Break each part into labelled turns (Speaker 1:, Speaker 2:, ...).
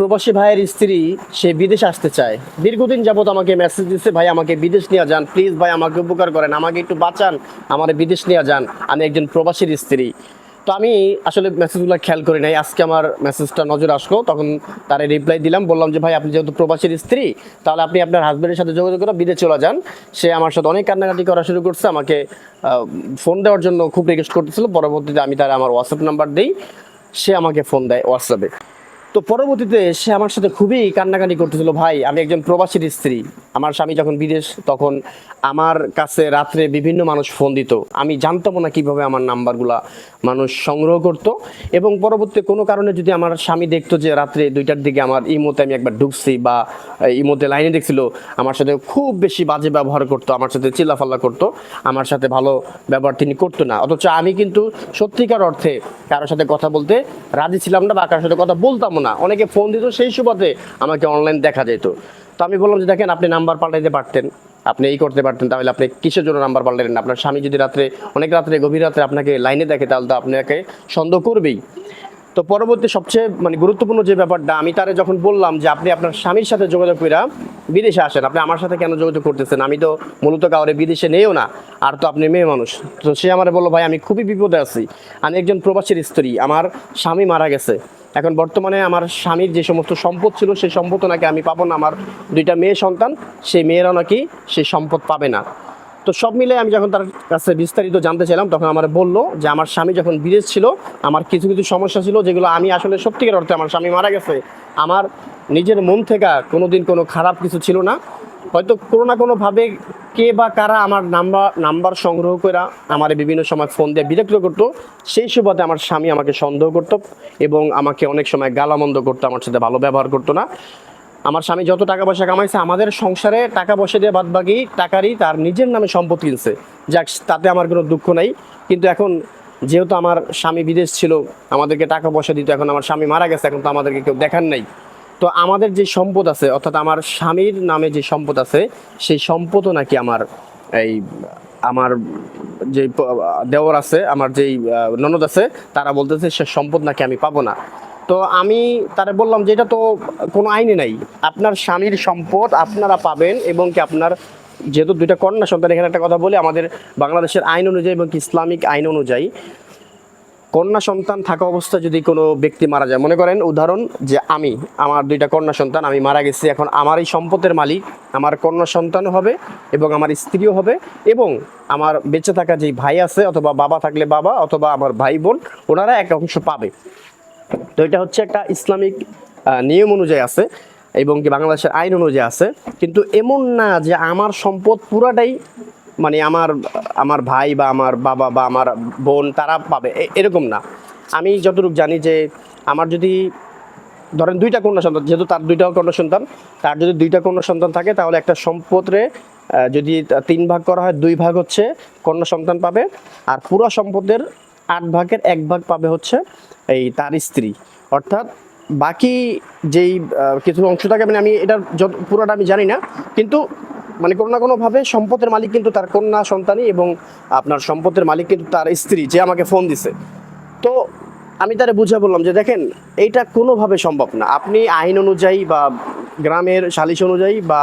Speaker 1: প্রবাসী ভাইয়ের স্ত্রী, সে বিদেশ আসতে চায়। দীর্ঘদিন যাবত আমাকে মেসেজ দিচ্ছে ভাই, আমাকে বিদেশ নিয়ে যান প্লিজ ভাই, আমাকে উপকার করেন, আমাকে একটু বাঁচান, আমার বিদেশ নিয়ে যান। আমি একজন প্রবাসীর স্ত্রী। তো আমি আসলে মেসেজগুলো খেয়াল করি নাই। আজকে আমার মেসেজটা নজর আসলো। তখন তারে রিপ্লাই দিলাম, বললাম যে, ভাই, আপনি যেহেতু প্রবাসীর স্ত্রী, তাহলে আপনি আপনার হাজব্যান্ডের সাথে যোগাযোগ করে বিদেশ চলে যান। সে আমার সাথে অনেক কান্নাকাটি করা শুরু করছে, আমাকে ফোন দেওয়ার জন্য খুব রিকোয়েস্ট করতেছিল। পরবর্তীতে আমি তার আমার হোয়াটসঅ্যাপ নাম্বার দিই। সে আমাকে ফোন দেয় হোয়াটসঅ্যাপে তো পরবর্তীতে সে আমার সাথে খুবই কান্নাকানি করতেছিল ভাই আমি একজন প্রবাসীর স্ত্রী। আমার স্বামী যখন বিদেশ, তখন আমার কাছে রাত্রে বিভিন্ন মানুষ ফোন দিত। আমি জানতাম না কীভাবে আমার নাম্বারগুলা মানুষ সংগ্রহ করত এবং পরবর্তী কোনো কারণে যদি আমার স্বামী দেখতো যে রাত্রে দুইটার দিকে আমার ইমোতে আমি একবার ঢুকছি বা ইমোতে লাইনে দেখছিল, আমার সাথে খুব বেশি বাজে ব্যবহার করতো, আমার সাথে চিল্লাফাল্লা করতো, আমার সাথে ভালো ব্যবহার তিনি করতো না। অথচ আমি কিন্তু সত্যিকার অর্থে কারোর সাথে কথা বলতে রাজি ছিলাম না বা কারোর সাথে কথা বলতাম না। অনেকে ফোন দিত, সেই সুবাদে আমাকে অনলাইন দেখা যেত। তো আমি বললাম যে দেখেন, আপনি নাম্বার পাল্টাইতে পারতেন, আপনি এই করতে পারতেন, তাহলে আপনি কিসের জন্য নাম্বার পাল্টালেন আপনার স্বামী যদি রাত্রে, অনেক রাত্রে, গভীর রাত্রে আপনাকে লাইনে দেখে, তাহলে তো আপনাকে সন্দেহ করবেই। তো পরবর্তী সবচেয়ে মানে গুরুত্বপূর্ণ যে ব্যাপারটা, আমি তারে যখন বললাম যে আপনি আপনার স্বামীর সাথে যোগাযোগ করে বিদেশে আসেন, আপনি আমার সাথে কেন যোগাযোগ করতেছেন? আমি তো মূলত কাউরে বিদেশে নেও না, আর তো আপনি মেয়ে মানুষ। তো সে আমার বলল, ভাই, আমি খুবই বিপদে আছি। আমি একজন প্রবাসীর স্ত্রী, আমার স্বামী মারা গেছে। এখন বর্তমানে আমার স্বামীর যে সমস্ত সম্পদ ছিল, সেই সম্পদ নাকি আমি পাবো না। আমার দুইটা মেয়ে সন্তান, সেই মেয়েরা নাকি সেই সম্পদ পাবে না। তো সব মিলে আমি যখন তার কাছে বিস্তারিত জানতে চাইলাম, তখন আমার বলল যে আমার স্বামী যখন বিদেশ ছিল, আমার কিছু কিছু সমস্যা ছিল যেগুলো আমি আসলে সত্যিকার অর্থে আমার স্বামী মারা গেছে। আমার নিজের মন থেকে কোনো দিন কোনো খারাপ কিছু ছিল না। হয়তো কোনো না কোনোভাবে কে বা কারা আমার নাম্বার নাম্বার সংগ্রহ করে আমার বিভিন্ন সময় ফোন দিয়ে বিরক্ত করতো, সেই সুবাদে আমার স্বামী আমাকে সন্দেহ করতো এবং আমাকে অনেক সময় গালামন্দ করতো, আমার সাথে ভালো ব্যবহার করতো না। আমার স্বামী যত টাকা পয়সা কামাইছে, আমাদের সংসারে টাকা পয়সা দিয়ে বাদ বাকি টাকারই তার নিজের নামে সম্পদ কিনছে। যাক, তাতে আমার কোনো দুঃখ নাই। কিন্তু এখন যেহেতু আমার স্বামী বিদেশ ছিল, আমাদেরকে টাকা পয়সা দিত, এখন আমার স্বামী মারা গেছে, এখন তো আমাদেরকে কেউ দেখার নাই। তো আমাদের যে সম্পদ আছে, অর্থাৎ আমার স্বামীর নামে যে সম্পদ আছে, সেই সম্পদও নাকি আমার এই, আমার যে দেওয়ার আছে, আমার যেই ননদ আছে, তারা বলতেছে সে সম্পদ নাকি আমি পাবো না। তো আমি তারা বললাম যে এটা তো কোনো আইনে নাই। আপনার স্বামীর সম্পদ আপনারা পাবেন এবং কি আপনার যেহেতু দুইটা কন্যা সন্তান, এখানে একটা কথা বলি, আমাদের বাংলাদেশের আইন অনুযায়ী এবং ইসলামিক আইন অনুযায়ী কন্যা সন্তান থাকা অবস্থায় যদি কোনো ব্যক্তি মারা যায়, মনে করেন উদাহরণ যে আমি, আমার দুইটা কন্যা সন্তান, আমি মারা গেছি, এখন আমার এই সম্পদের মালিক, আমার কন্যা সন্তানও হবে এবং আমার স্ত্রীও হবে এবং আমার বেঁচে থাকা যেই ভাই আছে অথবা বাবা থাকলে বাবা অথবা আমার ভাই বোন, ওনারা এক অংশ পাবে। তো এটা হচ্ছে একটা ইসলামিক নিয়ম অনুযায়ী আছে এবং কি বাংলাদেশের আইন অনুযায়ী আছে। কিন্তু এমন না যে আমার সম্পদ পুরাটাই মানে আমার আমার ভাই বা আমার বাবা বা আমার বোন তারা পাবে এরকম না। আমি যতটুকু জানি যে আমার যদি, ধরেন দুইটা কন্যা সন্তান, যেহেতু তার দুইটা কন্যা সন্তান, তার যদি দুইটা কন্যা সন্তান থাকে, তাহলে একটা সম্পদরে যদি তিন ভাগ করা হয়, দুই ভাগ হচ্ছে কন্যা সন্তান পাবে। আর পুরো সম্পদের আট ভাগের এক ভাগ পাবে হচ্ছে এই তার স্ত্রী। অর্থাৎ বাকি যেই কিছু অংশ থাকে মানে আমি এটার যত, পুরোটা আমি জানি না, কিন্তু মানে কোনো না কোনোভাবে সম্পদের মালিক কিন্তু তার কন্যা, সন্তানই এবং আপনার সম্পদের মালিক কিন্তু তার স্ত্রী, যে আমাকে ফোন দিছে। তো আমি তারে বুঝে বললাম যে, দেখেন, এইটা কোনোভাবে সম্ভব না। আপনি আইন অনুযায়ী বা গ্রামের সালিশ অনুযায়ী বা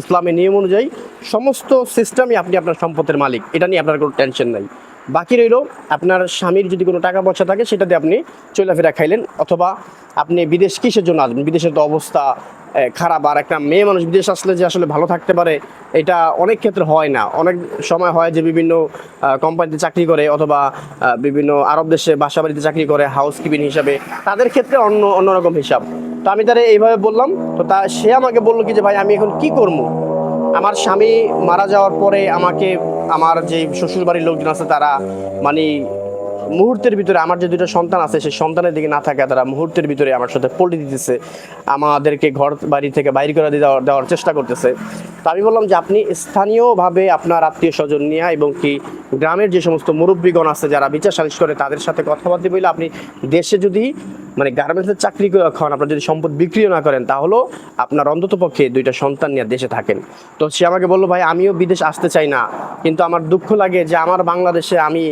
Speaker 1: ইসলামের নিয়ম অনুযায়ী সমস্ত সিস্টেমই আপনি আপনার সম্পদের মালিক। এটা নিয়ে আপনার কোনো টেনশন নাই। বাকি রইল আপনার স্বামীর যদি কোনো টাকা পয়সা থাকে, সেটা দিয়ে আপনি চলাফেরা খাইলেন অথবা আপনি বিদেশ কিসের জন্য আসবেন? বিদেশের তো অবস্থা খারাপ। আর একটা মেয়ে মানুষ বিদেশ আসলে যে আসলে ভালো থাকতে পারে, এটা অনেক ক্ষেত্রে হয় না। অনেক সময় হয় যে বিভিন্ন কোম্পানিতে চাকরি করে অথবা বিভিন্ন আরব দেশে বাসা বাড়িতে চাকরি করে হাউস কিপিং হিসাবে। তাদের ক্ষেত্রে অন্য, অন্যরকম হিসাব। তো আমি তারা এইভাবে বললাম, তো তা সে আমাকে বলল কি যে, ভাই, আমি এখন কি করব? আমার স্বামী মারা যাওয়ার পরে আমাকে আমার যে শ্বশুরবাড়ির লোকজন আছে তারা মানে মুহূর্তের ভিতরে আমার যে দুটো সন্তান আছে, সেই সন্তানের দিকে না থাকে তারা মুহূর্তের ভিতরে আমার সাথে পল্টি দিতেছে, আমাদেরকে ঘর বাড়ি থেকে বাইরে করে দিয়ে দেওয়ার চেষ্টা করতেছে। তো আমি বললাম যে আপনি স্থানীয়ভাবে আপনার আত্মীয় স্বজন নিয়ে এবং কি গ্রামের যে সমস্ত মুরব্বীগণ আছে যারা বিচার সালিশ করে, তাদের সাথে কথাবার্তা বলে আপনি দেশে যদি মানে গার্মেন্টসের চাকরি করে খান আপনার যদি সম্পদ বিক্রিও না করেন, তাহলেও আপনার অন্তত পক্ষে দুইটা সন্তান নিয়ে দেশে থাকেন। তো সে আমাকে বলল, ভাই, আমিও বিদেশ আসতে চাই না, কিন্তু আমার দুঃখ লাগে যে আমার বাংলাদেশে আমি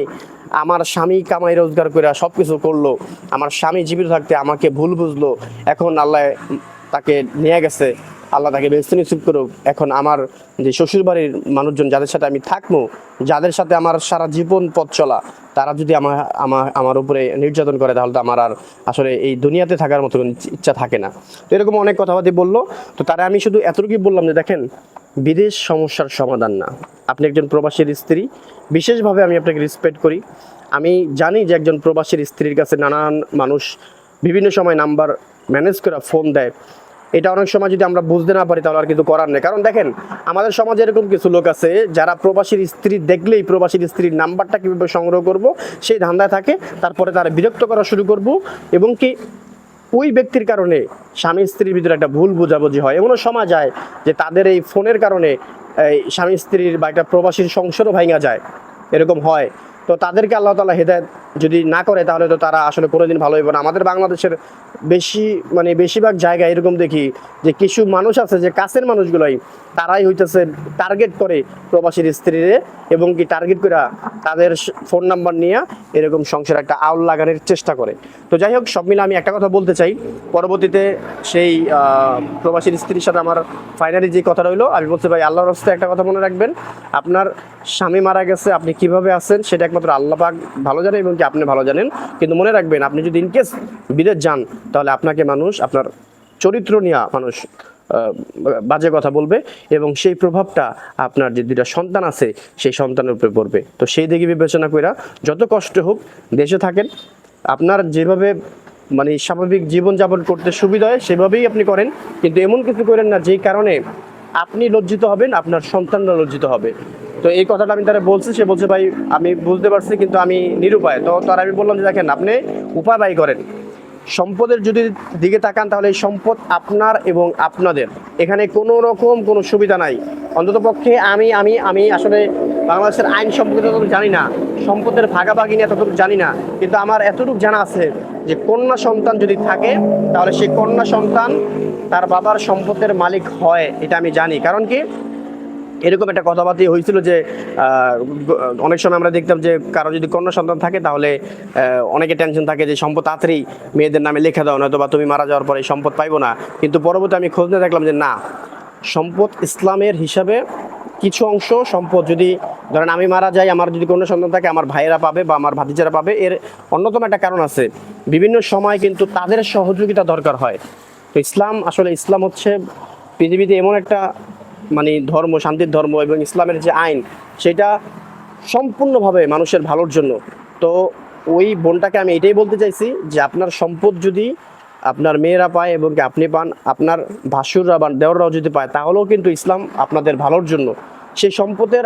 Speaker 1: আমার স্বামী কামাই রোজগার করে সব কিছু করল, আমার স্বামী জীবিত থাকতে আমাকে ভুল বুঝলো, এখন আল্লাহ তাকে নিয়ে গেছে, আল্লাহ তাকে বেস্ত নিশ্চিত করুক। এখন আমার যে শ্বশুর বাড়ির মানুষজন যাদের সাথে আমি থাকব, যাদের সাথে আমার সারা জীবন পথ চলা, তারা যদি আমার আমার আমার উপরে নির্যাতন করে, তাহলে তো আমার আর আসলে এই দুনিয়াতে থাকার মতো ইচ্ছা থাকে না। তো এরকম অনেক কথাবার্তা বলল। তো তারা আমি শুধু এতটুকুই বললাম যে দেখেন বিদেশ সমস্যার সমাধান না। আপনি একজন প্রবাসীর স্ত্রী, বিশেষভাবে আমি আপনাকে রেসপেক্ট করি। আমি জানি যে একজন প্রবাসীর স্ত্রীর কাছে নানান মানুষ বিভিন্ন সময় নাম্বার ম্যানেজ করে ফোন দেয়। এটা অনেক সময় যদি আমরা বুঝতে না পারি তাহলে আর কিছু করার নেই। কারণ দেখেন, আমাদের সমাজে এরকম কিছু লোক আছে, যারা প্রবাসীর স্ত্রী দেখলেই প্রবাসীর স্ত্রীর নাম্বারটা কীভাবে সংগ্রহ করব, সেই ধান্দায় থাকে, তারপরে তারা বিরক্ত করা শুরু করব এবং কি ওই ব্যক্তির কারণে স্বামী স্ত্রীর ভিতরে একটা ভুল বোঝাবুঝি হয়। এমনও সময় যায় যে তাদের এই ফোনের কারণে স্বামী স্ত্রীর বা একটা প্রবাসীর সংসারও ভাঙা যায়। এরকম হয়। তো তাদেরকে আল্লাহ তালা হেদায়ত যদি না করে, তাহলে তো তারা আসলে কোনোদিন ভালো হইব না। আমাদের বাংলাদেশের বেশি মানে বেশিরভাগ জায়গায় এরকম দেখি যে কিছু মানুষ আছে যে কাছের মানুষগুলোই তারাই হইতেছে টার্গেট করে প্রবাসীর স্ত্রীরে এবং কি টার্গেট করে তাদের ফোন নাম্বার নিয়ে এরকম সংসার একটা আউল লাগানোর চেষ্টা করে। তো যাই হোক, সব মিলে আমি একটা কথা বলতে চাই। পরবর্তীতে সেই প্রবাসীর স্ত্রীর সাথে আমার ফাইনালি যে কথা রইল আমি বলতে ভাই, আল্লাহর রাস্তায় একটা কথা মনে রাখবেন। আপনার স্বামী মারা গেছে, আপনি কীভাবে আছেন সেটা একমাত্র আল্লাহ পাক ভালো জানেন এবং কি আপনি ভালো জানেন। কিন্তু মনে রাখবেন, আপনি যদি ইনকেস বিদেশ যান, তাহলে আপনাকে মানুষ, আপনার চরিত্র নিয়ে মানুষ বাজে কথা বলবে এবং সেই প্রভাবটা আপনার যে দুটা সন্তান আছে, সেই সন্তানের উপরে পড়বে। তো সেই দিকে বিবেচনা কইরা যত কষ্ট হোক, দেশে থাকেন। আপনার যেভাবে মানে স্বাভাবিক জীবনযাপন করতে সুবিধা হয়, সেভাবেই আপনি করেন। কিন্তু এমন কিছু করেন না যেই কারণে আপনি লজ্জিত হবেন, আপনার সন্তানরা লজ্জিত হবে। তো এই কথাটা আমি তারা বলছি, সে বলছে, ভাই, আমি বুঝতে পারছি, কিন্তু আমি নিরুপায়। তো তার আমি বললাম যে, দেখেন, আপনি উপায় বাই করেন। সম্পদের যদি দিকে তাকান, তাহলে সম্পদ আপনার এবং আপনাদের। এখানে কোনো রকম কোনো সুবিধা নাই। অন্তত পক্ষে আমি আমি আমি আসলে বাংলাদেশের আইন সম্পর্কে ততটুকু জানি না, সম্পদের ভাগাভাগি নিয়ে ততটুকু জানি না, কিন্তু আমার এতটুকু জানা আছে যে কন্যা সন্তান যদি থাকে, তাহলে সেই কন্যা সন্তান তার বাবার সম্পদের মালিক হয়, এটা আমি জানি। কারণ কি? এরকম একটা কথাবার্তা হয়েছিল যে অনেক সময় আমরা দেখতাম যে, কারও যদি কন্যা সন্তান থাকে তাহলে অনেকে টেনশন থাকে যে, সম্পদ তাড়াতাড়ি মেয়েদের নামে লিখে দাও নয়তো বা তুমি মারা যাওয়ার পরে সম্পদ পাইবো না। কিন্তু পরবর্তী আমি খোঁজ নিয়ে দেখলাম যে, না, সম্পদ ইসলামের হিসাবে কিছু অংশ সম্পদ যদি, ধরেন আমি মারা যাই, আমার যদি কোনো সন্তান থাকে, আমার ভাইয়েরা পাবে বা আমার ভাতিজারা পাবে, এর অন্যতম একটা কারণ আছে। বিভিন্ন সময় কিন্তু তাদের সহযোগিতা দরকার হয়। তো ইসলাম, আসলে ইসলাম হচ্ছে পৃথিবীতে এমন একটা মানে ধর্ম, শান্তির ধর্ম এবং ইসলামের যে আইন, সেটা সম্পূর্ণভাবে মানুষের ভালোর জন্য। তো ওই বোনটাকে আমি এটাই বলতে চাইছি যে আপনার সম্পদ যদি আপনার মেয়েরা পায় এবং আপনি পান, আপনার ভাসুররা বা দেওররাও যদি পায়, তাহলেও কিন্তু ইসলাম আপনাদের ভালোর জন্য। সেই সম্পদের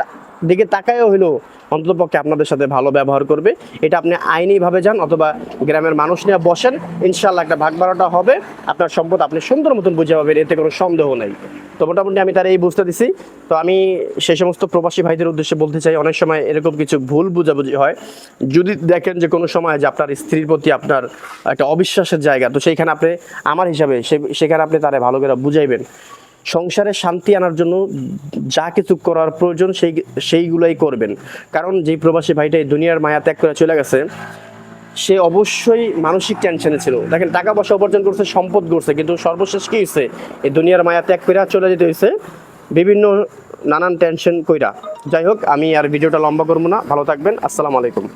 Speaker 1: দিকে তাকায়ও হলেও অন্ততপক্ষে আপনাদের সাথে ভালো ব্যবহার করবে। এটা আপনি আইনিভাবে যান অথবা গ্রামের মানুষ নিয়ে বসেন ইনশাল্লাহ একটা ভাগ বারোটা হবে। আপনার সম্পদ আপনি সুন্দর মতন বুঝে পাবেন, এতে কোনো সন্দেহ নেই। তো মোটামুটি আমি তার এই বুঝতে দিছি। তো আমি সেই সমস্ত প্রবাসী ভাইদের উদ্দেশ্যে বলতে চাই, অনেক সময় এরকম কিছু ভুল বুঝাবুঝি হয়। যদি দেখেন যে কোনো সময় যে আপনার স্ত্রীর প্রতি আপনার একটা অবিশ্বাসের জায়গা, তো সেইখানে আপনি আমার হিসাবে সেখানে আপনি তারা ভালো করে বুঝাইবেন। সংসারে শান্তি আনার জন্য যা কিছু করার প্রয়োজন সেই সেইগুলোই করবেন। কারণ যেই প্রবাসী ভাইটা এই দুনিয়ার মায়া ত্যাগ করে চলে গেছে, সে অবশ্যই মানসিক টেনশনে ছিল। দেখেন, টাকা পয়সা উপার্জন করছে, সম্পদ করছে কিন্তু সর্বশেষ কী হয়েছে? এই দুনিয়ার মায়া ত্যাগ করে চলে যেতে হয়েছে বিভিন্ন নানান টেনশন কইরা। যাই হোক, আমি আর ভিডিওটা লম্বা করব না। ভালো থাকবেন। আসসালামু আলাইকুম।